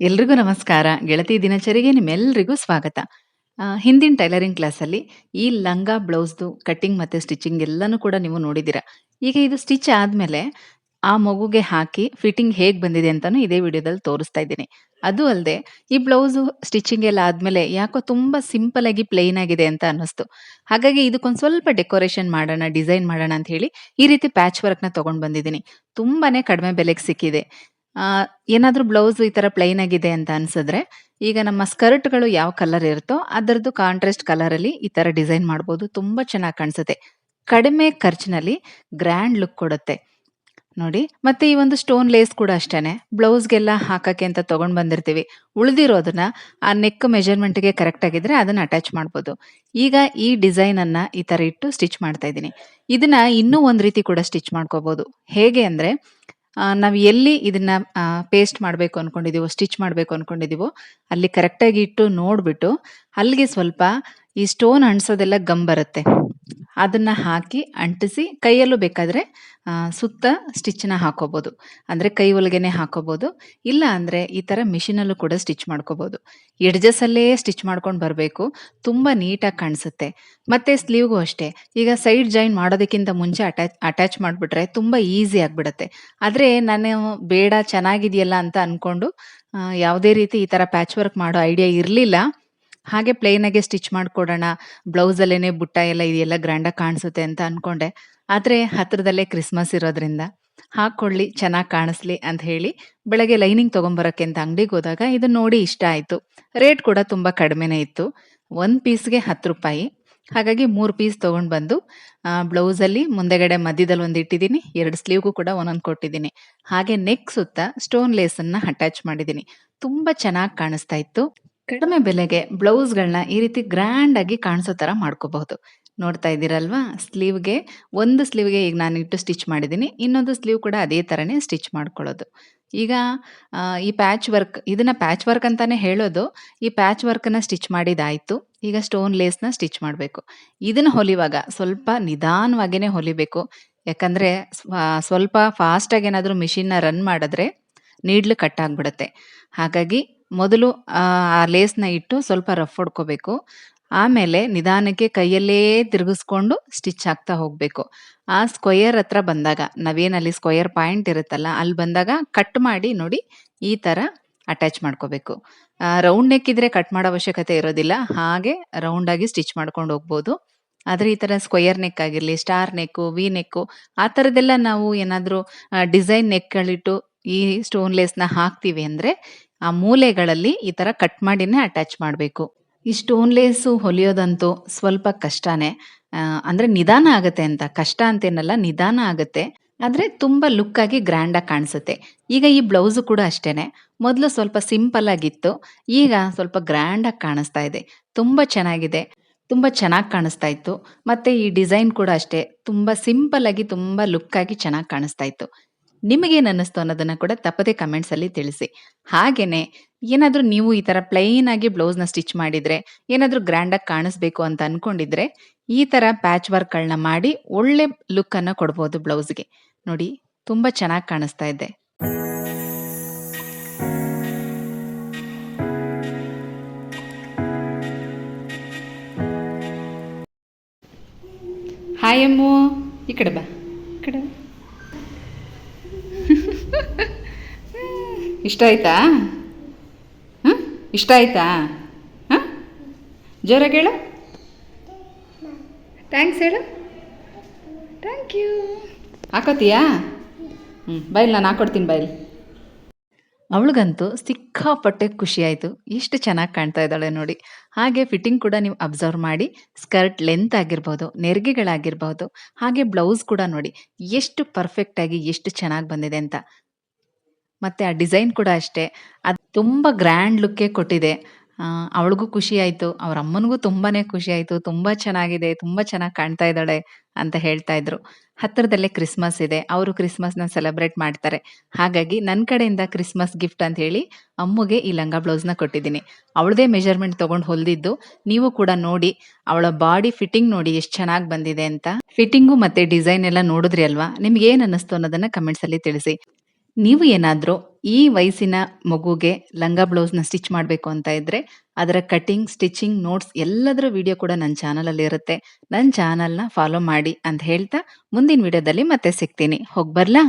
ಎಲ್ರಿಗೂ ನಮಸ್ಕಾರ. ಗೆಳತಿ ದಿನಚರಿಗೆ ನಿಮ್ಮೆಲ್ಲರಿಗೂ ಸ್ವಾಗತ. ಹಿಂದಿನ ಟೈಲರಿಂಗ್ ಕ್ಲಾಸಲ್ಲಿ ಈ ಲಂಗ ಬ್ಲೌಸ್‌ದು ಕಟಿಂಗ್ ಮತ್ತೆ ಸ್ಟಿಚಿಂಗ್ ಎಲ್ಲಾನು ಕೂಡ ನೀವು ನೋಡಿದ್ದೀರಾ. ಈಗ ಇದು ಸ್ಟಿಚ್ ಆದ್ಮೇಲೆ ಆ ಮಗುಗೆ ಹಾಕಿ ಫಿಟ್ಟಿಂಗ್ ಹೇಗ್ ಬಂದಿದೆ ಅಂತಾನು ಇದೇ ವಿಡಿಯೋದಲ್ಲಿ ತೋರಿಸ್ತಾ ಇದ್ದೀನಿ. ಅದು ಅಲ್ಲದೆ ಈ ಬ್ಲೌಸು ಸ್ಟಿಚಿಂಗ್ ಎಲ್ಲ ಆದ್ಮೇಲೆ ಯಾಕೋ ತುಂಬಾ ಸಿಂಪಲ್ ಆಗಿ ಪ್ಲೇನ್ ಆಗಿದೆ ಅಂತ ಅನ್ನಿಸ್ತು. ಹಾಗಾಗಿ ಇದಕ್ಕೊಂದು ಸ್ವಲ್ಪ ಡೆಕೋರೇಷನ್ ಮಾಡೋಣ, ಡಿಸೈನ್ ಮಾಡೋಣ ಅಂತ ಹೇಳಿ ಈ ರೀತಿ ಪ್ಯಾಚ್ ವರ್ಕ್‌ನ ತಗೊಂಡ್ ಬಂದಿದ್ದೀನಿ. ತುಂಬಾನೇ ಕಡಿಮೆ ಬೆಲೆಗೆ ಸಿಕ್ಕಿದೆ. ಏನಾದ್ರೂ ಬ್ಲೌಸ್ ಈ ಥರ ಪ್ಲೇನ್ ಆಗಿದೆ ಅಂತ ಅನ್ಸಿದ್ರೆ, ಈಗ ನಮ್ಮ ಸ್ಕರ್ಟ್‌ಗಳು ಯಾವ ಕಲರ್ ಇರುತ್ತೋ ಅದರದ್ದು ಕಾಂಟ್ರಾಸ್ಟ್ ಕಲರಲ್ಲಿ ಈ ಥರ ಡಿಸೈನ್ ಮಾಡ್ಬೋದು. ತುಂಬ ಚೆನ್ನಾಗಿ ಕಾಣಿಸುತ್ತೆ. ಕಡಿಮೆ ಖರ್ಚಿನಲ್ಲಿ ಗ್ರ್ಯಾಂಡ್ ಲುಕ್ ಕೊಡುತ್ತೆ. ನೋಡಿ, ಮತ್ತೆ ಈ ಒಂದು ಸ್ಟೋನ್ ಲೇಸ್ ಕೂಡ ಅಷ್ಟೇನೆ. ಬ್ಲೌಸ್‌ಗೆಲ್ಲ ಹಾಕಕ್ಕೆ ಅಂತ ತಗೊಂಡ್ ಬಂದಿರ್ತೀವಿ. ಉಳಿದಿರೋದನ್ನ ಆ ನೆಕ್ ಮೆಜರ್‌ಮೆಂಟ್‌ಗೆ ಕರೆಕ್ಟ್ ಆಗಿದ್ರೆ ಅದನ್ನ ಅಟ್ಯಾಚ್ ಮಾಡ್ಬೋದು. ಈಗ ಈ ಡಿಸೈನ್ ಅನ್ನ ಈ ತರ ಇಟ್ಟು ಸ್ಟಿಚ್ ಮಾಡ್ತಾ ಇದ್ದೀನಿ. ಇದನ್ನ ಇನ್ನೂ ಒಂದ್ ರೀತಿ ಕೂಡ ಸ್ಟಿಚ್ ಮಾಡ್ಕೋಬಹುದು. ಹೇಗೆ ಅಂದ್ರೆ ನಾವು ಎಲ್ಲಿ ಇದನ್ನ ಪೇಸ್ಟ್ ಮಾಡಬೇಕು ಅನ್ಕೊಂಡಿದೀವೋ, ಸ್ಟಿಚ್ ಮಾಡಬೇಕು ಅನ್ಕೊಂಡಿದೀವೋ ಅಲ್ಲಿ ಕರೆಕ್ಟಾಗಿ ಇಟ್ಟು ನೋಡ್ಬಿಟ್ಟು ಅಲ್ಲಿಗೆ ಸ್ವಲ್ಪ ಈ ಸ್ಟೋನ್ ಅಂಟ್ಸೋದೆಲ್ಲ ಗಮ್ ಬರುತ್ತೆ. ಅದನ್ನ ಹಾಕಿ ಅಂಟಿಸಿ ಕೈಯಲ್ಲೂ ಬೇಕಾದರೆ ಸುತ್ತ ಸ್ಟಿಚ್‌ನ ಹಾಕೋಬೋದು ಅಂದರೆ ಕೈ ಹೊಲಿಗೆನೆ ಹಾಕೋಬೋದು ಇಲ್ಲ ಅಂದರೆ ಈ ಥರ ಮಿಷಿನಲ್ಲೂ ಕೂಡ ಸ್ಟಿಚ್ ಮಾಡ್ಕೋಬೋದು ಎಡ್ಜಸ್ಸಲ್ಲೇ ಸ್ಟಿಚ್ ಮಾಡ್ಕೊಂಡು ಬರಬೇಕು. ತುಂಬ ನೀಟಾಗಿ ಕಾಣಿಸುತ್ತೆ. ಮತ್ತು ಸ್ಲೀವ್‌ಗೂ ಅಷ್ಟೇ. ಈಗ ಸೈಡ್ ಜಾಯಿನ್ ಮಾಡೋದಕ್ಕಿಂತ ಮುಂಚೆ ಅಟ್ಯಾಚ್ ಅಟ್ಯಾಚ್ ಮಾಡಿಬಿಟ್ರೆ ತುಂಬ ಈಸಿ ಆಗಿಬಿಡುತ್ತೆ ಆದರೆ ನಾನು ಬೇಡ ಚೆನ್ನಾಗಿದೆಯಲ್ಲ ಅಂತ ಅಂದ್ಕೊಂಡು ಯಾವುದೇ ರೀತಿ ಈ ಥರ ಪ್ಯಾಚ್ ವರ್ಕ್ ಮಾಡೋ ಐಡಿಯಾ ಇರ್ಲಿಲ್ಲ. ಹಾಗೆ ಪ್ಲೇನ್ ಆಗಿ ಸ್ಟಿಚ್ ಮಾಡ್ಕೊಡೋಣ. ಬ್ಲೌಸ್ ಅಲ್ಲೇನೆ ಬುಟ್ಟ ಎಲ್ಲ ಇದೆಲ್ಲ ಗ್ರ್ಯಾಂಡಾಗಿ ಕಾಣಿಸುತ್ತೆ ಅಂತ ಅನ್ಕೊಂಡೆ. ಆದ್ರೆ ಹತ್ರದಲ್ಲೇ ಕ್ರಿಸ್ಮಸ್ ಇರೋದ್ರಿಂದ ಹಾಕೊಳ್ಳಿ ಚೆನ್ನಾಗಿ ಕಾಣಿಸ್ಲಿ ಅಂತ ಹೇಳಿ ಬೆಳಗ್ಗೆ ಲೈನಿಂಗ್ ತಗೊಂಬರಕ್ಕೆ ಅಂತ ಅಂಗಡಿಗೆ ಹೋದಾಗ ಇದು ನೋಡಿ ಇಷ್ಟ ಆಯ್ತು. ರೇಟ್ ಕೂಡ ತುಂಬಾ ಕಡಿಮೆನೇ ಇತ್ತು. ಒಂದ್ ಪೀಸ್‌ಗೆ ಹತ್ತು ರೂಪಾಯಿ. ಹಾಗಾಗಿ ಮೂರು ಪೀಸ್ ತಗೊಂಡ್ ಬಂದು ಆ, ಬ್ಲೌಸಲ್ಲಿ ಮುಂದೆಗಡೆ ಮಧ್ಯದಲ್ಲಿ ಒಂದು ಇಟ್ಟಿದ್ದೀನಿ. ಎರಡು ಸ್ಲೀವ್‌ಗೂ ಕೂಡ ಒಂದೊಂದು ಕೊಟ್ಟಿದ್ದೀನಿ. ಹಾಗೆ ನೆಕ್ ಸುತ್ತ ಸ್ಟೋನ್ ಲೇಸನ್ನು ಅಟ್ಯಾಚ್ ಮಾಡಿದ್ದೀನಿ. ತುಂಬಾ ಚೆನ್ನಾಗಿ ಕಾಣಿಸ್ತಾ ಇತ್ತು. ಕಡಿಮೆ ಬೆಲೆಗೆ ಬ್ಲೌಸ್‌ಗಳನ್ನ ಈ ರೀತಿ ಗ್ರ್ಯಾಂಡ್ ಆಗಿ ಕಾಣಿಸೋ ತರ ಮಾಡ್ಕೋಬಹುದು. ನೋಡ್ತಾ ಇದ್ದೀರಲ್ವಾ? ಸ್ಲೀವ್‌ಗೆ, ಒಂದು ಸ್ಲೀವ್‌ಗೆ ಈಗ ನಾನು ಇಟ್ಟು ಸ್ಟಿಚ್ ಮಾಡಿದ್ದೀನಿ. ಇನ್ನೊಂದು ಸ್ಲೀವ್ ಕೂಡ ಅದೇ ತರನೇ ಸ್ಟಿಚ್ ಮಾಡ್ಕೊಳ್ಳೋದು. ಈಗ ಈ ಪ್ಯಾಚ್ ವರ್ಕ್ ಇದನ್ನ ಪ್ಯಾಚ್ ವರ್ಕ್ ಅಂತಾನೆ ಹೇಳೋದು. ಈ ಪ್ಯಾಚ್ ವರ್ಕ್‌ನ ಸ್ಟಿಚ್ ಮಾಡಿದಾಯಿತು, ಈಗ ಸ್ಟೋನ್ ಲೇಸ್‌ನ ಸ್ಟಿಚ್ ಮಾಡಬೇಕು ಇದನ್ನ ಹೊಲಿವಾಗ ಸ್ವಲ್ಪ ನಿಧಾನವಾಗಿನೇ ಹೊಲಿಬೇಕು. ಯಾಕಂದ್ರೆ ಸ್ವಲ್ಪ ಫಾಸ್ಟ್ ಏನಾದರೂ ಏನಾದ್ರೂ ಮಿಷಿನ್‌ನ ರನ್ ಮಾಡಿದ್ರೆ, ನೀಡ್ಲು ಕಟ್ ಆಗ್ಬಿಡುತ್ತೆ. ಹಾಗಾಗಿ ಮೊದಲು ಆ, ಲೇಸ್‌ನ ಇಟ್ಟು ಸ್ವಲ್ಪ ರಫ್ ಹೊಡ್ಕೋಬೇಕು. ಆಮೇಲೆ ನಿಧಾನಕ್ಕೆ ಕೈಯಲ್ಲೇ ತಿರುಗಿಸ್ಕೊಂಡು ಸ್ಟಿಚ್ ಹಾಕ್ತಾ ಹೋಗ್ಬೇಕು. ಆ ಸ್ಕ್ವಯರ್ ಹತ್ರ ಬಂದಾಗ ನಾವೇನಲ್ಲಿ ಸ್ಕ್ವಯರ್ ಪಾಯಿಂಟ್ ಇರುತ್ತಲ್ಲ ಅಲ್ಲಿ ಬಂದಾಗ ಕಟ್ ಮಾಡಿ ನೋಡಿ ಈ ತರ ಅಟ್ಯಾಚ್ ಮಾಡ್ಕೋಬೇಕು. ರೌಂಡ್ ನೆಕ್ ಇದ್ರೆ ಕಟ್ ಮಾಡೋ ಅವಶ್ಯಕತೆ ಇರೋದಿಲ್ಲ. ಹಾಗೆ ರೌಂಡ್ ಆಗಿ ಸ್ಟಿಚ್ ಮಾಡ್ಕೊಂಡು ಹೋಗ್ಬೋದು. ಆದರೆ ಈ ತರ ಸ್ಕ್ವಯರ್ ನೆಕ್ ಆಗಿರಲಿ ಸ್ಟಾರ್ ನೆಕ್ಕು, ವಿ ನೆಕ್ಕು ಆ ಥರದ್ದೆಲ್ಲ ನಾವು ಏನಾದರೂ ಡಿಸೈನ್ ನೆಕ್‌ಗಳಿಟ್ಟು ಈ ಸ್ಟೋನ್ ಲೇಸ್‌ನ ಹಾಕ್ತೀವಿ ಅಂದ್ರೆ ಆ ಮೂಲೆಗಳಲ್ಲಿ ಈ ಥರ ಕಟ್ ಮಾಡಿನೇ ಅಟ್ಯಾಚ್ ಮಾಡಬೇಕು ಈ ಸ್ಟೋನ್ ಲೇಸು ಹೊಲಿಯೋದಂತೂ ಸ್ವಲ್ಪ ಕಷ್ಟನೇ. ಅಂದರೆ ನಿಧಾನ ಆಗುತ್ತೆ ಅಂತ. ಕಷ್ಟ ಅಂತೇನಲ್ಲ, ನಿಧಾನ ಆಗುತ್ತೆ ಆದರೆ ತುಂಬ ಲುಕ್ಕಾಗಿ ಗ್ರ್ಯಾಂಡಾಗಿ ಗ್ರ್ಯಾಂಡ್ ಕಾಣಿಸುತ್ತೆ. ಈಗ ಈ ಬ್ಲೌಸು ಕೂಡ ಅಷ್ಟೇ ಮೊದಲು ಸ್ವಲ್ಪ ಸಿಂಪಲ್ ಆಗಿತ್ತು. ಈಗ ಸ್ವಲ್ಪ ಗ್ರ್ಯಾಂಡಾಗಿ ಕಾಣಿಸ್ತಾ ಇದೆ. ತುಂಬ ಚೆನ್ನಾಗಿದೆ. ತುಂಬ ಚೆನ್ನಾಗಿ ಕಾಣಿಸ್ತಾ ಇತ್ತು. ಮತ್ತು ಈ ಡಿಸೈನ್ ಕೂಡ ಅಷ್ಟೇ. ತುಂಬ ಸಿಂಪಲ್ ಆಗಿ, ತುಂಬಾ ಲುಕ್ಕಾಗಿ ಚೆನ್ನಾಗಿ ಕಾಣಿಸ್ತಾ ಇತ್ತು. ನಿಮಗೇನ್ ಅನ್ನಿಸ್ತು ಅನ್ನೋದನ್ನ ಕೂಡ ತಪ್ಪದೆ ಕಮೆಂಟ್ಸಲ್ಲಿ ತಿಳಿಸಿ. ಹಾಗೇನೆ ಏನಾದ್ರೂ ನೀವು ಈ ತರ ಪ್ಲೈನ್ ಆಗಿ ಬ್ಲೌಸ್‌ನ ಸ್ಟಿಚ್ ಮಾಡಿದ್ರೆ, ಏನಾದ್ರೂ ಗ್ರ್ಯಾಂಡಾಗಿ ಕಾಣಿಸ್ಬೇಕು ಅಂತ ಅನ್ಕೊಂಡಿದ್ರೆ, ಈ ತರ ಪ್ಯಾಚ್ ವರ್ಕ್‌ಗಳನ್ನ ಮಾಡಿ ಒಳ್ಳೆ ಲುಕ್ ಅನ್ನ ಕೊಡ್ಬೋದು ಬ್ಲೌಸ್‌ಗೆ. ನೋಡಿ ತುಂಬಾ ಚೆನ್ನಾಗಿ ಕಾಣಿಸ್ತಾ ಇದೆ. ಹಾಯ್ ಅಮ್ಮು. ಈ ಕಡೆ ಬಾ. ಈ ಕಡೆ ಬಾ. ಇಷ್ಟ ಆಯ್ತಾ? ಹಾಂ ಇಷ್ಟ ಆಯ್ತಾ? ಹಾಂ ಜೋರಾಗಿ ಹೇಳು. ಥ್ಯಾಂಕ್ಸ್ ಹೇಳು. Thank you. ಹಾಕೋತೀಯಾ? ಹ್ಞೂ ಬೈಲ್ ನಾನು ಹಾಕೊಡ್ತೀನಿ ಬೈಲ್ ಅವಳಿಗಂತೂ ಸಿಕ್ಕಾಪಟ್ಟೆ ಖುಷಿಯಾಯಿತು. ಎಷ್ಟು ಚೆನ್ನಾಗಿ ಕಾಣ್ತಾ ಇದ್ದಾಳೆ ನೋಡಿ. ಹಾಗೆ ಫಿಟ್ಟಿಂಗ್ ಕೂಡ ನೀವು ಅಬ್ಸರ್ವ್ ಮಾಡಿ ಸ್ಕರ್ಟ್ ಲೆಂತ್ ಆಗಿರ್ಬೋದು, ನೆರಿಗೆಗಳಾಗಿರ್ಬೋದು, ಹಾಗೆ ಬ್ಲೌಸ್ ಕೂಡ ನೋಡಿ ಎಷ್ಟು ಪರ್ಫೆಕ್ಟಾಗಿ ಎಷ್ಟು ಚೆನ್ನಾಗಿ ಬಂದಿದೆ ಅಂತ. ಮತ್ತೆ ಆ ಡಿಸೈನ್ ಕೂಡ ಅಷ್ಟೇ. ಅದು ತುಂಬಾ ಗ್ರ್ಯಾಂಡ್ ಲುಕ್ಕೇ ಕೊಟ್ಟಿದೆ. ಅವಳಿಗೂ ಖುಷಿ ಆಯ್ತು. ಅವ್ರ ಅಮ್ಮನಿಗೂ ತುಂಬಾನೇ ಖುಷಿ ಆಯ್ತು. ತುಂಬಾ ಚೆನ್ನಾಗಿದೆ, ತುಂಬಾ ಚೆನ್ನಾಗಿ ಕಾಣ್ತಾ ಇದ್ದಾಳೆ ಅಂತ ಹೇಳ್ತಾ ಇದ್ರು. ಹತ್ತಿರದಲ್ಲೇ ಕ್ರಿಸ್ಮಸ್ ಇದೆ. ಅವರು ನ ಸೆಲೆಬ್ರೇಟ್ ಮಾಡ್ತಾರೆ. ಹಾಗಾಗಿ ನನ್ನ ಕಡೆಯಿಂದ ಕ್ರಿಸ್ಮಸ್ ಗಿಫ್ಟ್ ಅಂತ ಹೇಳಿ ಅಮ್ಮುಗೆ ಈ ಲಂಗ ಬ್ಲೌಸ್‌ನ ಕೊಟ್ಟಿದ್ದೀನಿ. ಅವಳದೇ ಮೆಜರ್‌ಮೆಂಟ್ ತಗೊಂಡ್ ಹೊಲ್ದಿದ್ದು. ನೀವು ಕೂಡ ನೋಡಿ ಅವಳ ಬಾಡಿ ಫಿಟ್ಟಿಂಗ್ ನೋಡಿ ಎಷ್ಟು ಚೆನ್ನಾಗಿ ಬಂದಿದೆ ಅಂತ. ಫಿಟ್ಟಿಂಗು ಮತ್ತೆ ಡಿಸೈನ್ ಎಲ್ಲ ನೋಡಿದ್ರಿ ಅಲ್ವಾ? ನಿಮ್ಗೆ ಏನ್ ಅನ್ನಿಸ್ತು ಅನ್ನೋದನ್ನ ಕಮೆಂಟ್ಸ್ ಅಲ್ಲಿ ತಿಳಿಸಿ. ನೀವು ಏನಾದರೂ ಈ ವಯಸ್ಸಿನ ಮಗುಗೆ ಲಂಗ ಬ್ಲೌಸ್‌ನ ಸ್ಟಿಚ್ ಮಾಡಬೇಕು ಅಂತ ಇದ್ರೆ, ಅದರ ಕಟಿಂಗ್, ಸ್ಟಿಚಿಂಗ್, ನೋಟ್ಸ್ ಎಲ್ಲದರ ವಿಡಿಯೋ ಕೂಡ ನನ್ನ ಚಾನಲಲ್ಲಿ ಇರುತ್ತೆ. ನನ್ನ ಚಾನಲ್‌ನ ಫಾಲೋ ಮಾಡಿ ಅಂತ ಹೇಳ್ತಾ, ಮುಂದಿನ ವಿಡಿಯೋದಲ್ಲಿ ಮತ್ತೆ ಸಿಗ್ತೀನಿ. ಹೋಗ್ಬರ್ಲಾ?